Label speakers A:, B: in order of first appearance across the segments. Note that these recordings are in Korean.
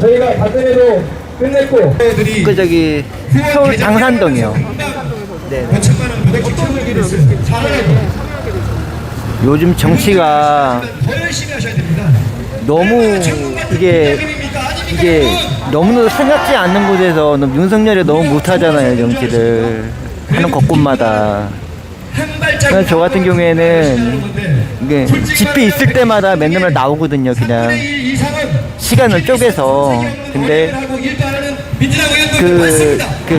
A: 저희가 박근혜도 끝냈고
B: 그 저기 서울 당산동이요. 네.
A: 잘하고
B: 요즘 정치가
A: 더 열심히 하셔야 됩니다.
B: 너무 이게 이게 너무나도 생각지 않는 곳에서 너무 윤석열이 너무 못하잖아요 정치를. 하는
A: 발짝
B: 그래서 저 같은 경우에는 이게 집회 있을 때마다 맨날 나오거든요 그냥 시간을 쪼개서 근데
A: 의원들
B: 그. 그,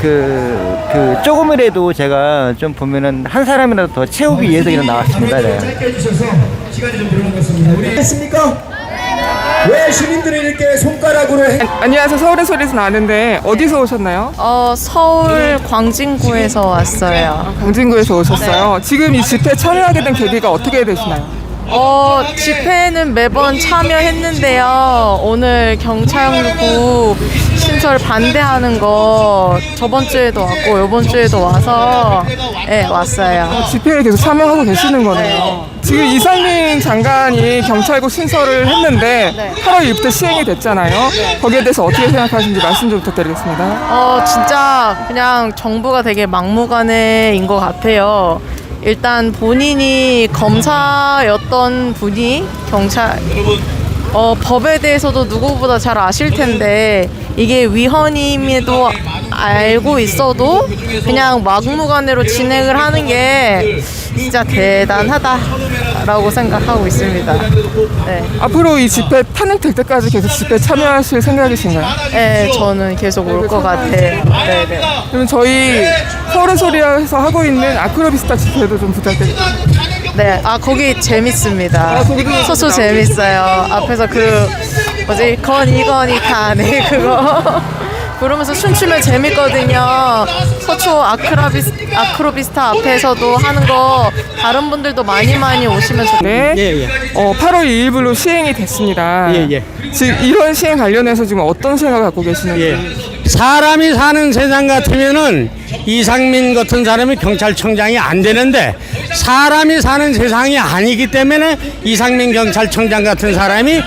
B: 그, 그, 그, 조금이라도 제가 좀 보면은 한 사람이라도 더 채우기 위해서 이런 나왔습니다. 네.
A: 했습니까? 왜 시민들이 이렇게 손가락으로 행...
C: 안녕하세요. 서울의 소리에서 나는데 어디서 오셨나요?
D: 어, 서울 광진구에서 왔어요.
C: 광진구에서 오셨어요. 지금 이 집회 참여하게 된 계기가 어떻게 되시나요?
D: 어, 집회는 매번 참여했는데요. 오늘 경찰구 신설 반대하는 거 저번 주에도 왔고 이번 주에도 와서 네, 왔어요.
C: 집회에 계속 참여하고 계시는 거네요. 지금 이상민 장관이 경찰국 신설을 했는데
D: 네.
C: 8월 1일부터 시행이 됐잖아요. 거기에 대해서 어떻게 생각하시는지 말씀 좀 부탁드리겠습니다.
D: 어, 진짜 그냥 정부가 되게 막무가내인 것 같아요. 일단 본인이 검사였던 분이 경찰, 어, 법에 대해서도 누구보다 잘 아실 텐데 이게 위헌임에도 알고 있어도 그냥 막무가내로 진행을 하는 게 진짜 대단하다라고 생각하고 있습니다. 네.
C: 앞으로 이 집회 탄핵될 때까지 계속 집회 참여하실 생각이신가요?
D: 네, 저는 계속 올 것 같아요. 네, 네.
C: 그럼 저희 서울의 소리에서 하고 있는 아크로비스타 집회도 좀 부탁드립니다.
D: 네, 아 거기 재밌습니다.
C: 아, 거기도
D: 소소 재밌어요. 앞에서 그 뭐지 건 이 건이 가네 그거 부르면서 춤추면 재밌거든요. 서초 아크라비스 아크로비스타 앞에서도 하는 거 다른 분들도 많이 많이 오시면 좋.
C: 네.
E: 예, 예.
C: 어, 8월 2일부로 시행이 됐습니다.
E: 예, 예.
C: 지금 이런 시행 관련해서 지금 어떤 생각을 갖고 계시는지.
E: 예. 사람이 사는 세상 같으면은 이상민 같은 사람이 경찰청장이 안 되는데 사람이 사는 세상이 아니기 때문에 이상민 경찰청장 같은 사람이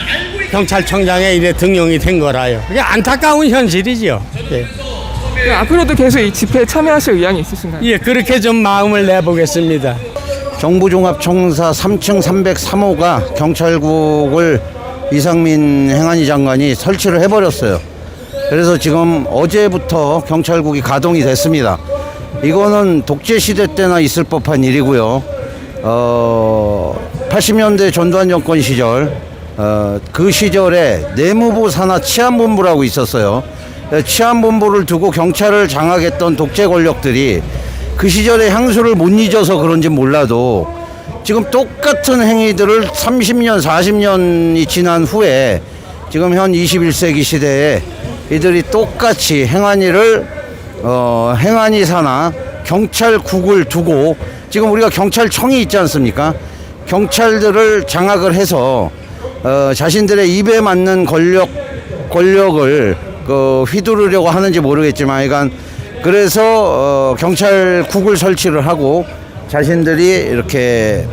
E: 경찰청장에 이래 등용이 된 거라요. 그게 안타까운 현실이지요. 예.
C: 그 앞으로도 계속 이 집회에 참여하실 의향이 있으신가요?
E: 예, 그렇게 좀 마음을 내보겠습니다.
F: 정부종합청사 3층 303호가 경찰국을 이상민 행안위 장관이 설치를 해버렸어요. 그래서 지금 어제부터 경찰국이 가동이 됐습니다. 이거는 독재 시대 때나 있을 법한 일이고요. 어, 80년대 전두환 정권 시절 어, 그 시절에 내무부 산하 치안본부라고 있었어요. 치안본부를 두고 경찰을 장악했던 독재 권력들이 그 시절의 향수를 못 잊어서 그런지 몰라도 지금 똑같은 행위들을 30년, 40년이 지난 후에 지금 현 21세기 시대에 이들이 똑같이 행안위를 어, 행안위 산하 경찰국을 두고 지금 우리가 경찰청이 있지 않습니까? 경찰들을 장악을 해서 어, 자신들의 입에 맞는 권력 권력을 그 휘두르려고 하는지 모르겠지만, 그러니까 그래서 어, 경찰국을 설치를 하고 자신들이 이렇게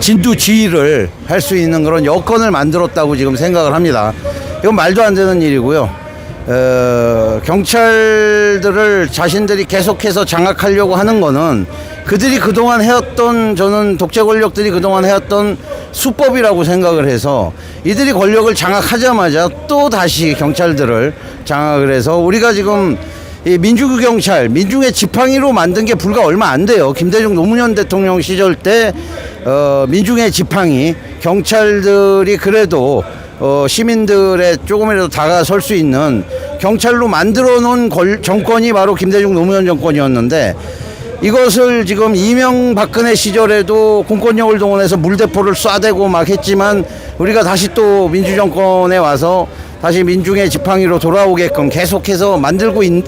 F: 진두 지휘를 할 수 있는 그런 여건을 만들었다고 지금 생각을 합니다. 이건 말도 안 되는 일이고요. 어, 경찰들을 자신들이 계속해서 장악하려고 하는 거는 그들이 그동안 해왔던 저는 독재 권력들이 그동안 해왔던 수법이라고 생각을 해서 이들이 권력을 장악하자마자 또 다시 경찰들을 장악을 해서 우리가 지금 이 민주구 경찰, 민중의 지팡이로 만든 게 불과 얼마 안 돼요. 김대중 노무현 대통령 시절 때 어, 민중의 지팡이 경찰들이 그래도 어, 시민들의 조금이라도 다가설 수 있는 경찰로 만들어 놓은 권- 정권이 바로 김대중 노무현 정권이었는데 이것을 지금 이명박근혜 시절에도 공권력을 동원해서 물대포를 쏴대고 막 했지만 우리가 다시 또 민주정권에 와서 다시 민중의 지팡이로 돌아오게끔 계속해서 만들고 있,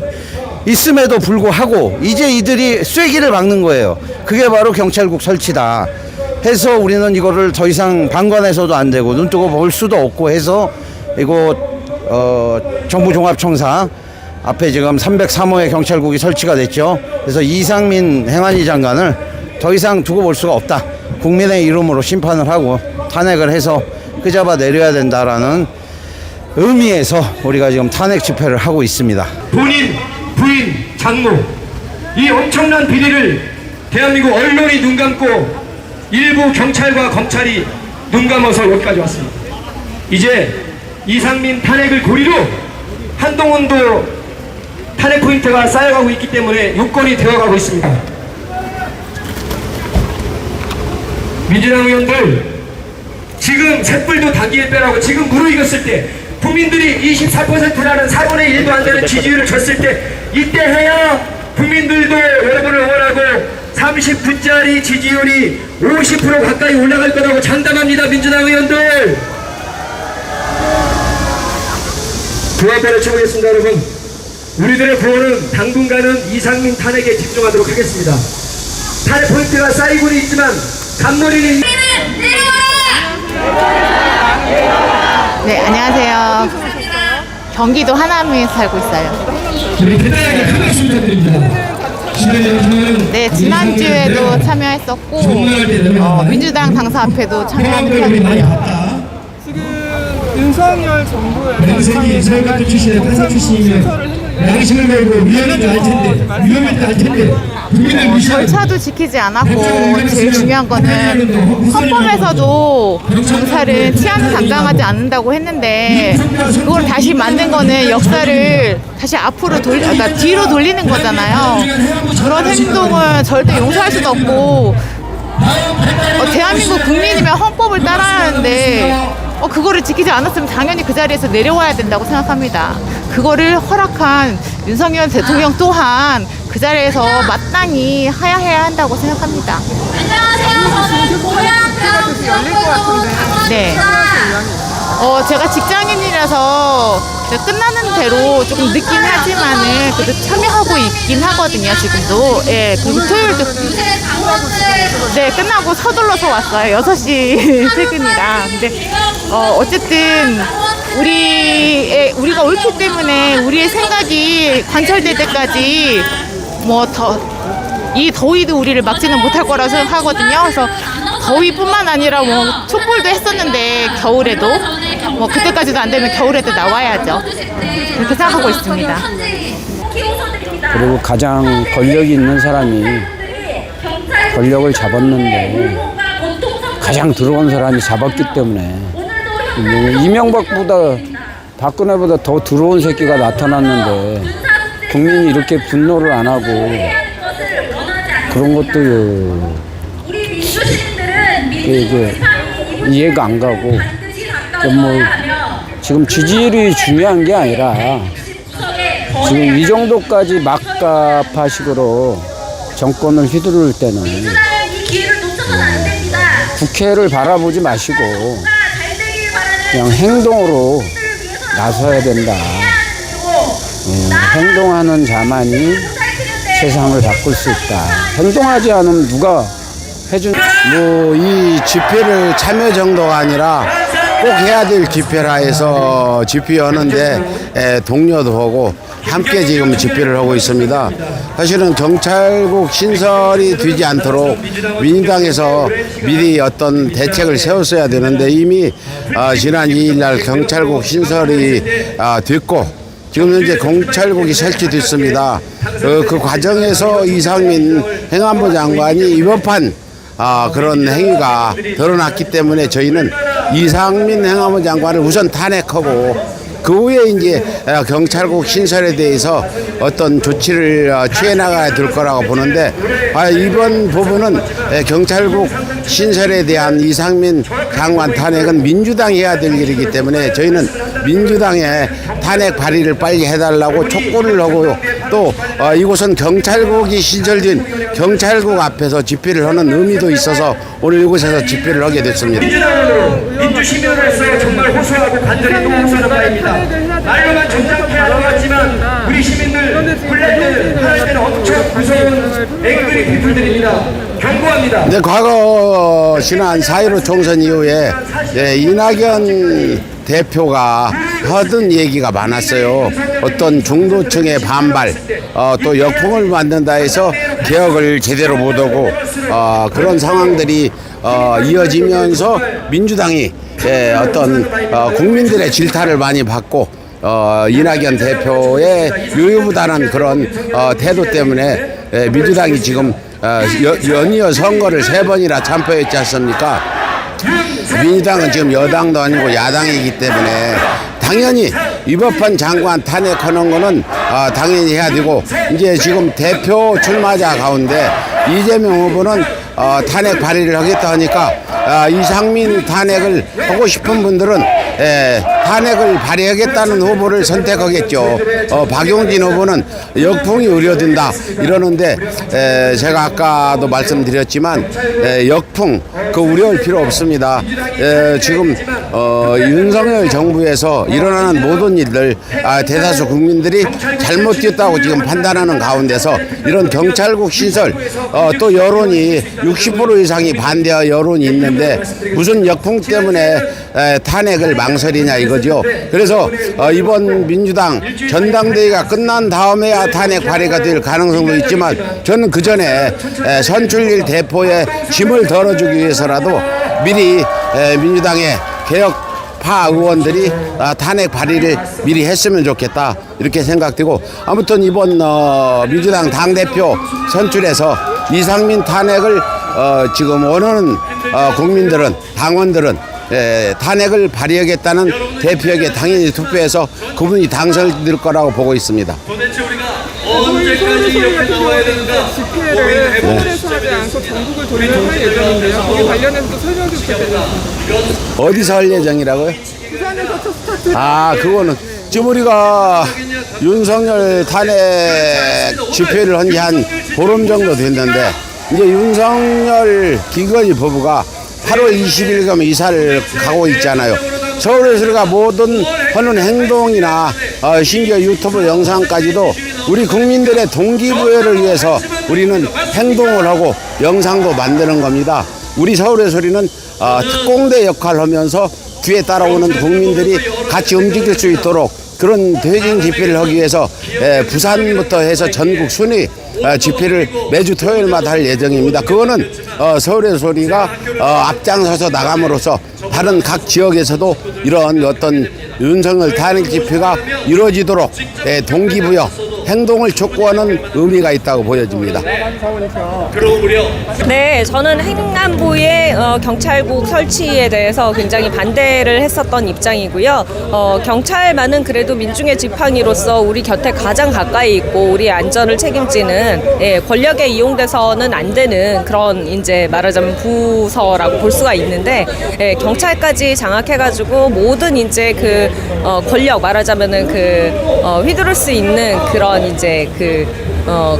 F: 있음에도 불구하고 이제 이들이 쐐기를 막는 거예요. 그게 바로 경찰국 설치다. 해서 우리는 이거를 더 이상 방관해서도 안 되고 눈 뜨고 볼 수도 없고 해서 이곳 어, 정부 종합청사 앞에 지금 303호의 경찰국이 설치가 됐죠. 그래서 이상민 행안위 장관을 더 이상 두고 볼 수가 없다. 국민의 이름으로 심판을 하고 탄핵을 해서
E: 끄잡아 내려야 된다라는 의미에서 우리가 지금 탄핵 집회를 하고 있습니다.
A: 본인, 부인, 장모 이 엄청난 비리를 대한민국 언론이 눈 감고 일부 경찰과 검찰이 눈 감아서 여기까지 왔습니다. 이제 이상민 탄핵을 고리로 한동훈도 탄핵 포인트가 쌓여가고 있기 때문에 요건이 되어가고 있습니다. 민주당 의원들 지금 셋불도 단기에 빼라고 지금 무르익었을 때 국민들이 24%라는 4분의 1도 안 되는 지지율을 줬을 때 이때 해야 국민들도 여러분을 응원하고 30분짜리 지지율이 50% 가까이 올라갈 거라고 장담합니다 민주당 의원들 구원배를 쳐보겠습니다 여러분 우리들의 구호는 당분간은 이상민 탄핵에 집중하도록 하겠습니다 탄핵 포인트가 쌓이고는 있지만 간머리는
G: 네, 안녕하세요. 경기도 하남에 살고 있어요.
A: 우리 대단하게 큰 박수 부탁드립니다. 지난
G: 네, 지난주에도 참여했었고, 어, 민주당 당사 앞에도
A: 우리 많이
G: 편이고요.
C: 지금 윤석열 정부에서
A: 명색이 사회학교 출신의 판사 출신이면 양심을 메고 위험인 줄알 텐데 위험인 줄알 텐데 무시하고
G: 절차도 지키지 않았고, 제일 중요한 거는 헌법에서도 검찰은 치안을 담당하지 않는다고 했는데, 그걸 다시 만든 거는 역사를 다시 앞으로 돌, 그러니까 뒤로 돌리는 거잖아요. 그런 행동은 절대 용서할 수도 없고, 어, 대한민국 국민이면 헌법을 따라야 하는데 어, 그거를 지키지 않았으면 당연히 그 자리에서 내려와야 된다고 생각합니다. 그거를 허락한 윤석열 대통령 또한 그 자리에서 마땅히 하야해야 한다고 생각합니다. 네. 어, 제가 직장인이라서 이제 끝나는 대로 조금 늦긴 하지만은 그래도 참여하고 있긴 하거든요, 지금도. 예, 그리고 토요일도. 네, 끝나고 서둘러서 왔어요. 6시 퇴근이라. 근데, 어, 어쨌든, 우리의, 우리가 옳기 때문에 우리의 생각이 관철될 때까지 뭐 더, 이 더위도 우리를 막지는 못할 거라 생각하거든요. 그래서 더위뿐만 아니라 뭐 촛불도 했었는데 겨울에도 뭐 그때까지도 안 되면 겨울에도 나와야죠. 그렇게 생각하고 있습니다.
H: 그리고 가장 권력이 있는 사람이 권력을 잡았는데 가장 들어온 사람이 잡았기 때문에 뭐 이명박보다 박근혜보다 더 들어온 새끼가 나타났는데 국민이 이렇게 분노를 안 하고 그런 것도 이게 이해가 안 가고 뭐 지금 지지율이 중요한 게 아니라 지금 이 정도까지 막가파식으로 정권을 휘두를 때는 국회를 바라보지 마시고 그냥 행동으로 나서야 된다. 음, 행동하는 자만이 세상을 바꿀 수 있다. 행동하지 않으면 누가 해준
E: 뭐 이 집회를 참여 정도가 아니라 꼭 해야 될 집회라 해서 집회 하는데 에, 동료도 하고 함께 지금 집회를 하고 있습니다. 사실은 경찰국 신설이 되지 않도록 민주당에서 미리 어떤 대책을 세웠어야 되는데 이미 어, 지난 2일 날 경찰국 신설이 아, 됐고 지금 현재 경찰국이 설치됐습니다. 어, 그 과정에서 이상민 행안부 장관이 위법한 아, 그런 행위가 드러났기 때문에 저희는 이상민 행안부 장관을 우선 탄핵하고 그 후에 이제 어, 경찰국 신설에 대해서 어떤 조치를 어, 취해 나가야 될 거라고 보는데 아, 이번 부분은 에, 경찰국 신설에 대한 이상민 장관 탄핵은 민주당이 해야 될 일이기 때문에 저희는 민주당의 탄핵 발의를 빨리 해달라고 촉구를 하고 또 어, 이곳은 경찰국이 신설된 경찰국 앞에서 집회를 하는 의미도 있어서 오늘 이곳에서 집회를 하게 됐습니다.
A: 민주당으로 민주시민으로서 정말 호소하고 간절히 또 호소하는 바입니다. 말로만 정장패하는 것 같지만 우리 시민들 불날 때는 화날 때는 엄청 무서운 앵글이 비틀들입니다. 경고합니다.
E: 근데 과거 지난 4.15 총선 이후에 예, 이낙연 대표가 하던 얘기가 많았어요. 어떤 중도층의 반발, 어, 또 역풍을 만든다 해서 개혁을 제대로 못하고 어, 그런 상황들이 어, 이어지면서 민주당이 예, 어떤 어, 국민들의 질타를 많이 받고 어, 이낙연 대표의 유유부단한 그런 어, 태도 때문에 예, 민주당이 지금 어, 여- 연이어 선거를 세 번이나 참패했지 않습니까? 민주당은 지금 여당도 아니고 야당이기 때문에 당연히 위법한 장관 탄핵하는 거는 어, 당연히 해야 되고 이제 지금 대표 출마자 가운데 이재명 후보는 어, 탄핵 발의를 하겠다 하니까 아, 이상민 탄핵을 하고 싶은 분들은 에, 탄핵을 발의하겠다는 후보를 선택하겠죠. 어, 박용진 후보는 역풍이 우려된다 이러는데 에, 제가 아까도 말씀드렸지만 에, 역풍 그 우려할 필요 없습니다. 에, 지금 어, 윤석열 정부에서 일어나는 모든 일들 아, 대다수 국민들이 잘못됐다고 지금 판단하는 가운데서 이런 경찰국 신설 어, 또 여론이 60% 이상이 반대 여론이 있는데 무슨 역풍 때문에 에, 탄핵을 망설이냐 이거 죠. 그래서 어, 이번 민주당 전당대회가 끝난 다음에야 탄핵 발의가 될 가능성도 있지만 저는 그 전에 에, 선출일 대포의 짐을 덜어주기 위해서라도 미리 에, 민주당의 개혁 파 의원들이 아, 탄핵 발의를 미리 했으면 좋겠다 이렇게 생각되고 아무튼 이번 어, 민주당 당 대표 선출에서 이상민 탄핵을 어, 지금 원하는 어, 국민들은 당원들은 에, 탄핵을 발의하겠다는 대표에게 당연히 투표해서 그분이 당선될 거라고 보고 있습니다.
A: 도대체 우리가 언제까지 이렇게 나와야 되는가?
C: 집회를 서울에서 하지 않고 전국을 돌리는 할 예정인데요. 거기 관련해서도 설명 좀 부탁드립니다.
E: 어디서 할 예정이라고요?
C: 부산에서 첫 스타트
E: 아, 그거는 지금 우리가 윤석열 탄핵 집회를 한 지 한 보름 정도 됐는데 이제 윤석열 김건희 부부가 8월 20일 가면 이사를 가고 있잖아요. 우리가 모든 하는 행동이나 어, 심지어 유튜브 영상까지도 우리 국민들의 동기부여를 위해서 우리는 행동을 하고 영상도 만드는 겁니다. 우리 서울의 소리는 어, 특공대 역할을 하면서 뒤에 따라오는 국민들이 같이 움직일 수 있도록 그런 대진 집회를 하기 위해서 에, 부산부터 해서 전국 순위 어, 집회를 매주 토요일마다 할 예정입니다. 그거는 어, 서울의 소리가 어, 앞장서서 나감으로써 다른 각 지역에서도 이런 어떤 윤석열 탄핵 집회가 이루어지도록 에, 동기부여 행동을 촉구하는 의미가 있다고 보여집니다.
I: 네, 저는 행안부의 어, 경찰국 설치에 대해서 굉장히 반대를 했었던 입장이고요. 어, 경찰만은 그래도 민중의 지팡이로서 우리 곁에 가장 가까이 있고 우리 안전을 책임지는 예, 권력에 이용돼서는 안 되는 그런 이제 말하자면 부서라고 볼 수가 있는데 예, 경찰까지 장악해가지고 모든 이제 그 어, 권력 말하자면은 그 어, 휘두를 수 있는 그런 이제 그 어,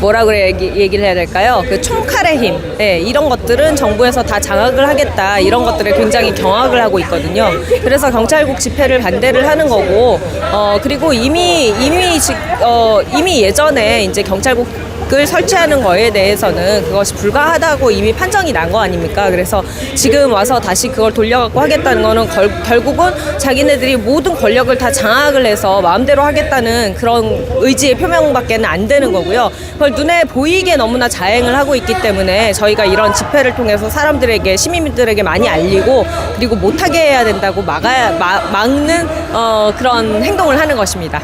I: 뭐라 그래 얘기, 얘기 를 해야 될까요? 그 총칼의 힘, 예, 이런 것들은 정부에서 다 장악을 하겠다 이런 것들을 굉장히 경악을 하고 있거든요. 그래서 경찰국 집회를 반대를 하는 거고, 어 그리고 이미 이미 지, 어 이미 예전에 이제 경찰국 을 설치하는 거에 대해서는 그것이 불가하다고 이미 판정이 난 거 아닙니까? 그래서 지금 와서 다시 그걸 돌려갖고 하겠다는 거는 걸, 결국은 자기네들이 모든 권력을 다 장악을 해서 마음대로 하겠다는 그런 의지의 표명밖에는 안 되는 거고요. 그걸 눈에 보이게 너무나 자행을 하고 있기 때문에 저희가 이런 집회를 통해서 사람들에게 시민들에게 많이 알리고 그리고 못하게 해야 된다고 막아 마, 막는 어, 그런 행동을 하는 것입니다.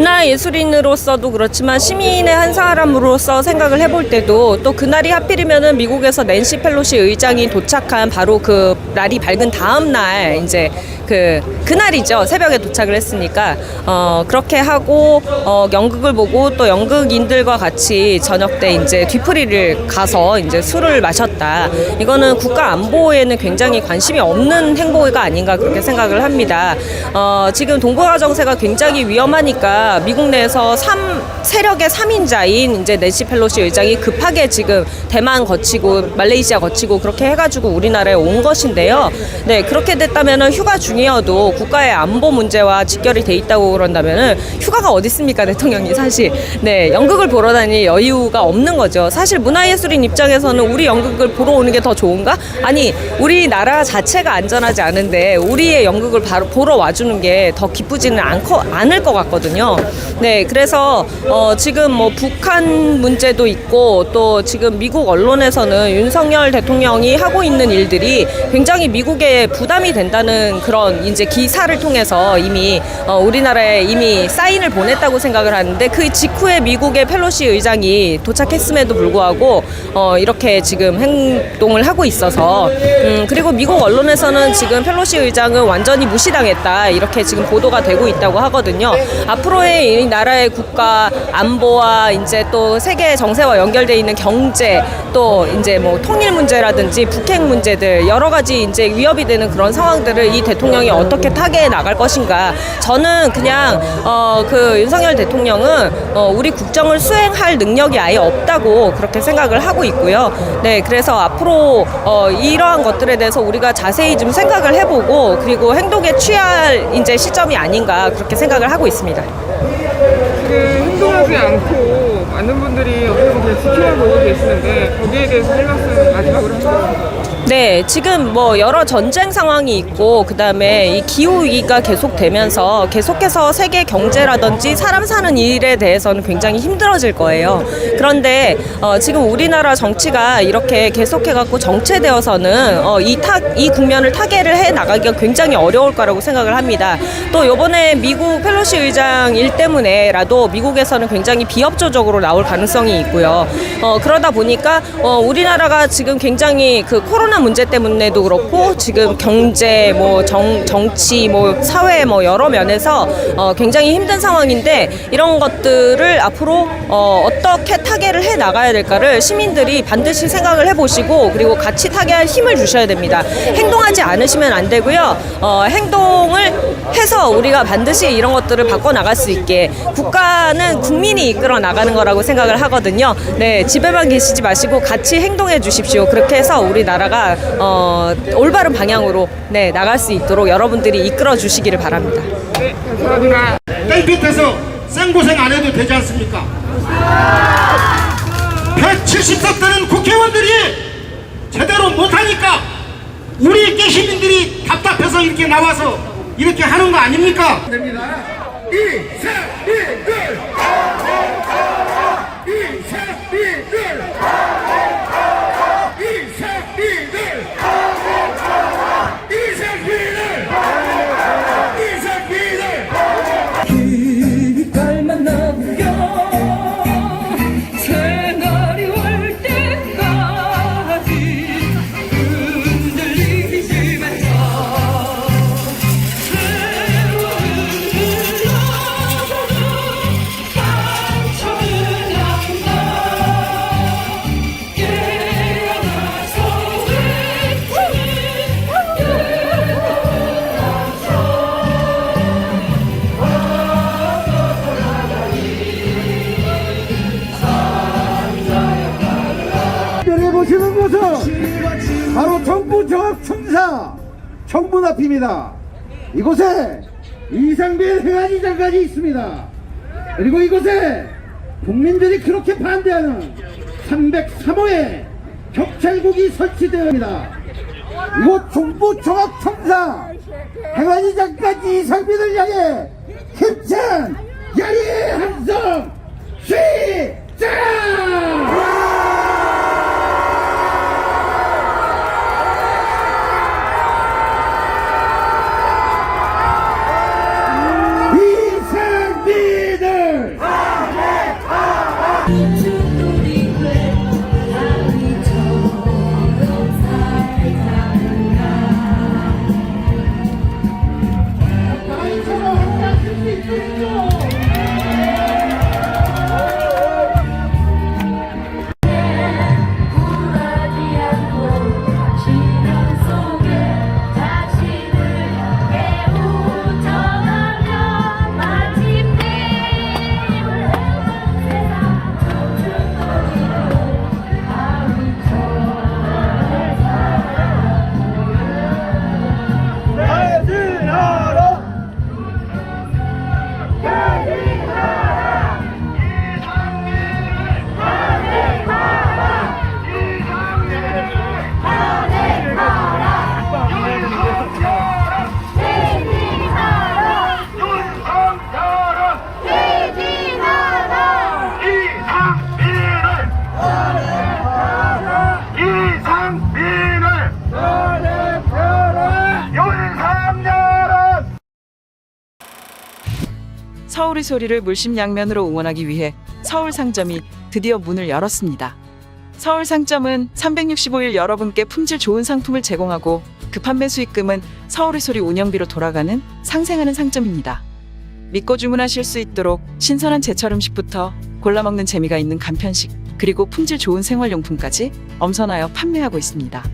I: 문화예술인으로서도 그렇지만 시민의 한 사람으로서 생각을 해볼 때도 또 그날이 하필이면은 미국에서 낸시 펠로시 의장이 도착한 바로 그 날이 밝은 다음 날 이제 그 그날이죠. 새벽에 도착을 했으니까. 어 그렇게 하고 어 연극을 보고 또 연극인들과 같이 저녁 때 이제 뒤풀이를 가서 이제 술을 마셨다. 이거는 국가 안보에는 굉장히 관심이 없는 행보가 아닌가 그렇게 생각을 합니다. 어 지금 동북아 정세가 굉장히 위험하니까 미국 내에서 삼 세력의 3인자인 이제 낸시 펠로시 의장이 급하게 지금 대만 거치고 말레이시아 거치고 그렇게 해가지고 우리나라에 온 것인데요. 네 그렇게 됐다면은 휴가 중 이어도 국가의 안보 문제와 직결이 돼 있다고 그런다면은 휴가가 어디 있습니까 대통령이 사실 네 연극을 보러 다닐 여유가 없는 거죠. 사실 문화예술인 입장에서는 우리 연극을 보러 오는 게 더 좋은가? 아니 우리나라 자체가 안전하지 않은데 우리의 연극을 바로 보러 와주는 게 더 기쁘지는 않고 않을 것 같거든요. 네, 그래서 어, 지금 뭐 북한 문제도 있고 또 지금 미국 언론에서는 윤석열 대통령이 하고 있는 일들이 굉장히 미국에 부담이 된다는 그런 이제 기사를 통해서 이미 어, 우리나라에 이미 사인을 보냈다고 생각을 하는데 그 직후에 미국의 펠로시 의장이 도착했음에도 불구하고 어, 이렇게 지금 행동을 하고 있어서 음, 그리고 미국 언론에서는 지금 펠로시 의장은 완전히 무시당했다 이렇게 지금 보도가 되고 있다고 하거든요. 앞으로의 이 나라의 국가 안보와 이제 또 세계 정세와 연결돼 있는 경제 또 이제 뭐 통일 문제라든지 북핵 문제들 여러 가지 이제 위협이 되는 그런 상황들을 이 대통령 이 어떻게 타개해 나갈 것인가 저는 그냥 어 그 윤석열 대통령은 어 우리 국정을 수행할 능력이 아예 없다고 그렇게 생각을 하고 있고요. 네, 그래서 앞으로 어 이러한 것들에 대해서 우리가 자세히 좀 생각을 해보고 그리고 행동에 취할 이제 시점이 아닌가 그렇게 생각을 하고 있습니다.
C: 지금 행동하지 않고 많은 분들이 어떻게 보면 지켜만 보고 계시는데 거기에 대해서 할 말씀 마지막으로 하시죠.
I: 네, 지금 뭐 여러 전쟁 상황이 있고 그다음에 이 기후 위기가 계속되면서 계속해서 세계 경제라든지 사람 사는 일에 대해서는 굉장히 힘들어질 거예요. 그런데 어, 지금 우리나라 정치가 이렇게 계속해 갖고 정체되어서는 어, 이 타, 이 국면을 타개를 해 나가기가 굉장히 어려울 거라고 생각을 합니다. 또 요번에 미국 펠로시 의장 일 때문에라도 미국에서는 굉장히 비협조적으로 나올 가능성이 있고요. 어, 그러다 보니까 어, 우리나라가 지금 굉장히 그 코로나 문제 때문에도 그렇고 지금 경제 뭐 정, 정치 뭐 사회 뭐 여러 면에서 어, 굉장히 힘든 상황인데 이런 것들을 앞으로 어, 어떻게 타개를 해 나가야 될까를 시민들이 반드시 생각을 해보시고 그리고 같이 타개할 힘을 주셔야 됩니다. 행동하지 않으시면 안 되고요. 어, 행동을 해서 우리가 반드시 이런 것들을 바꿔 나갈 수 있게 국가는 국민이 이끌어 나가는 거라고 생각을 하거든요. 네, 집에만 계시지 마시고 같이 행동해 주십시오. 그렇게 해서 우리나라가 어, 올바른 방향으로 네, 나갈 수 있도록 여러분들이 이끌어 주시기를 바랍니다.
C: 네, 감사합니다.
A: 땡볕에서 생고생 안 해도 되지 않습니까? 170석 되는 국회의원들이 제대로 못하니까 우리 깨시민들이 답답해서 이렇게 나와서 이렇게 하는 거 아닙니까? 됩니다. 2, 3, 2, 1.
F: 특별히 보시는 곳은 바로 정부 조합 청사 정문 앞입니다. 이곳에 이상빈 행안위 장관이 있습니다. 그리고 이곳에 국민들이 그렇게 반대하는 303호의 경찰국이 설치되어 있습니다. 이곳 정부 종합청사 행안위 장관 이상빈을 향해 힘찬 야리 함성 시작!
J: 서울의 소리를 물심양면으로 응원하기 위해 서울 상점이 드디어 문을 열었습니다. 서울 상점은 365일 여러분께 품질 좋은 상품을 제공하고 그 판매 수익금은 서울의 소리 운영비로 돌아가는 상생하는 상점입니다. 믿고 주문하실 수 있도록 신선한 제철 음식부터 골라 먹는 재미가 있는 간편식 그리고 품질 좋은 생활용품까지 엄선하여 판매하고 있습니다.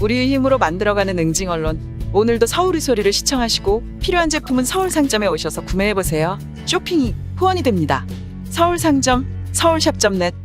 J: 우리의 힘으로 만들어가는 응징 언론 오늘도 서울의 소리를 시청하시고 필요한 제품은 서울 상점에 오셔서 구매해 보세요. 쇼핑이 후원이 됩니다. 서울 상점 서울샵.net